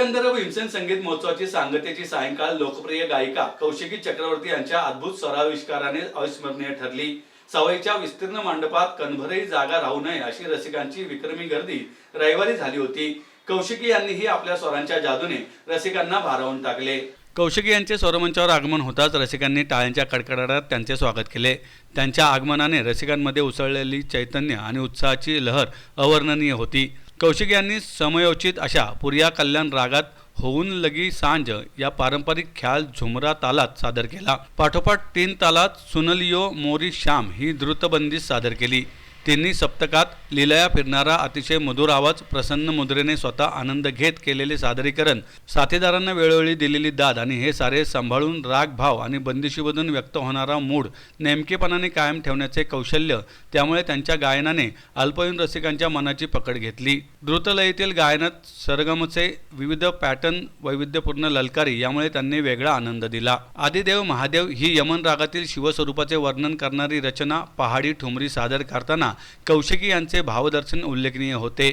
गंधर्व भीमसेन संगीत महोत्सवाची सांगतेची सायंकाळ लोकप्रिय गायिका कौशिकी चक्रवर्ती यांच्या अद्भुत स्वराविष्काराने अविस्मरणीय ठरली. सवयीच्या विस्तीर्ण मंडपात कणभरही जागा राहू नये अशी रसिकांची विक्रमी गर्दी रविवारी झाली होती. कौशिकी यांनीही आपल्या स्वरांच्या जादूने रसिकांना भारावून टाकले. कौशिकी यांचे स्वरमंचावर आगमन होताच रसिकांनी टाळ्यांच्या कडकडाटात त्यांचे स्वागत केले. त्यांच्या आगमनाने रसिकांमध्ये उसळलेली चैतन्य आणि उत्साहाची लहर अवर्णनीय होती. कौशिक यांनी समयोचित अशा पुरिया कल्याण रागात होऊन लगी सांज या पारंपरिक ख्याल झुमरा तालात सादर केला. पाठोपाठ तीन तालात सुनलियो मोरी श्याम ही द्रुतबंदी सादर केली. तिन्ही सप्तकात लिलया फिरणारा अतिशय मधुर आवाज प्रसन्न मुद्रेने स्वतः आनंद घेत केलेले सादरीकरण साथीदारांना वेळोवेळी दिलेली दाद आणि हे सारे सांभाळून राग भाव आणि बंदिशीमधून व्यक्त होणारा मूड नेमकेपणाने कायम ठेवण्याचे कौशल्य त्यामुळे त्यांच्या गायनाने अल्पवयीन रसिकांच्या मनाची पकड घेतली. द्रुतलयीतील गायनात सरगमचे विविध पॅटर्न वैविध्यपूर्ण ललकारी यामुळे त्यांनी वेगळा आनंद दिला. आदिदेव महादेव ही यमन रागातील शिवस्वरूपाचे वर्णन करणारी रचना पहाडी ठुमरी सादर करताना कौशिकी यांचे भावदर्शन उल्लेखनीय होते.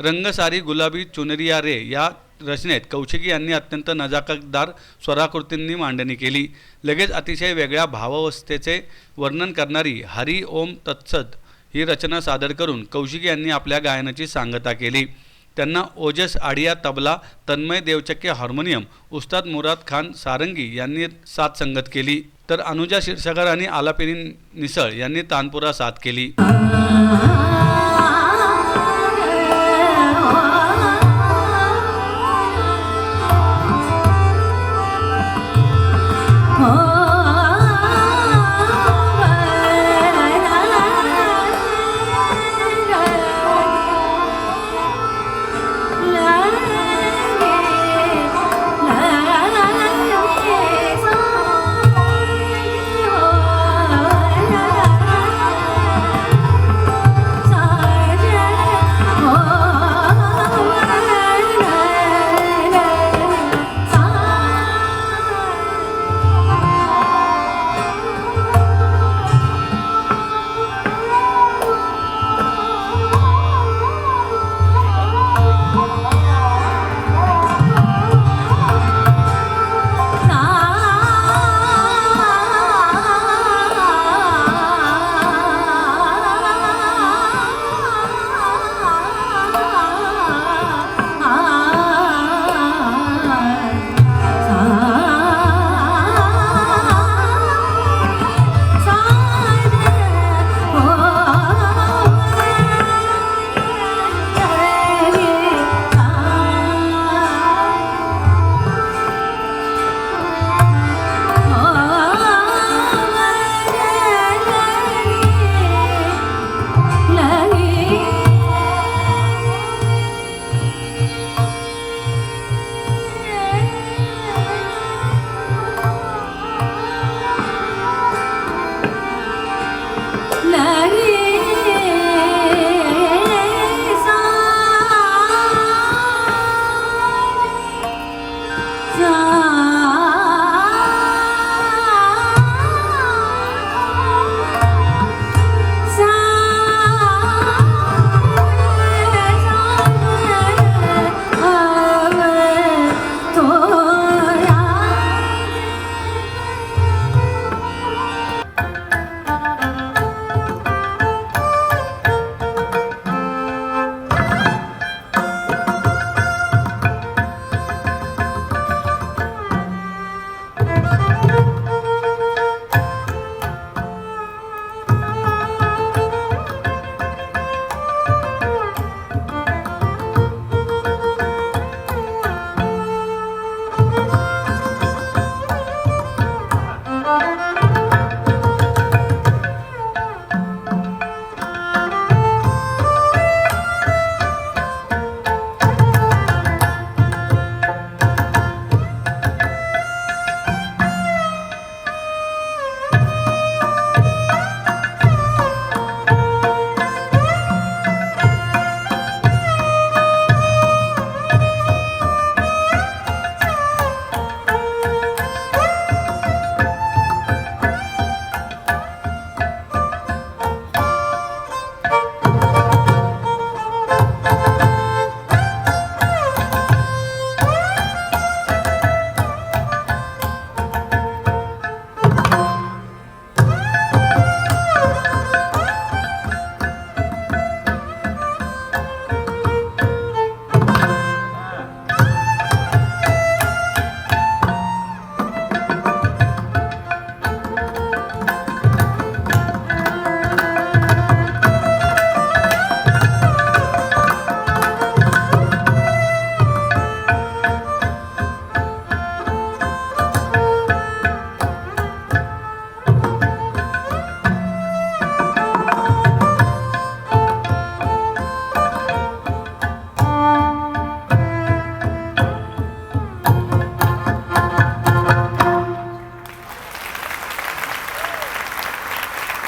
रंगसारी गुलाबी चुनरिया रे या रचनेत कौशिकी यांनी अत्यंत नजाकतदार स्वराकृतींनी मांडणी केली. लगेच अतिशय वेगळ्या भावावस्थेचे वर्णन करणारी हरी ओम तत्सद ही रचना सादर करून कौशिकी यांनी आपल्या गायनाची सांगता केली. त्यांना ओजस आडिया तबला तन्मय देवचक्के हार्मोनियम उस्ताद मुराद खान सारंगी यांनी साथ संगत केली. तर अनुजा क्षीरसागर आणि आलापिनी निसळ यांनी तानपुरा साथ केली. आ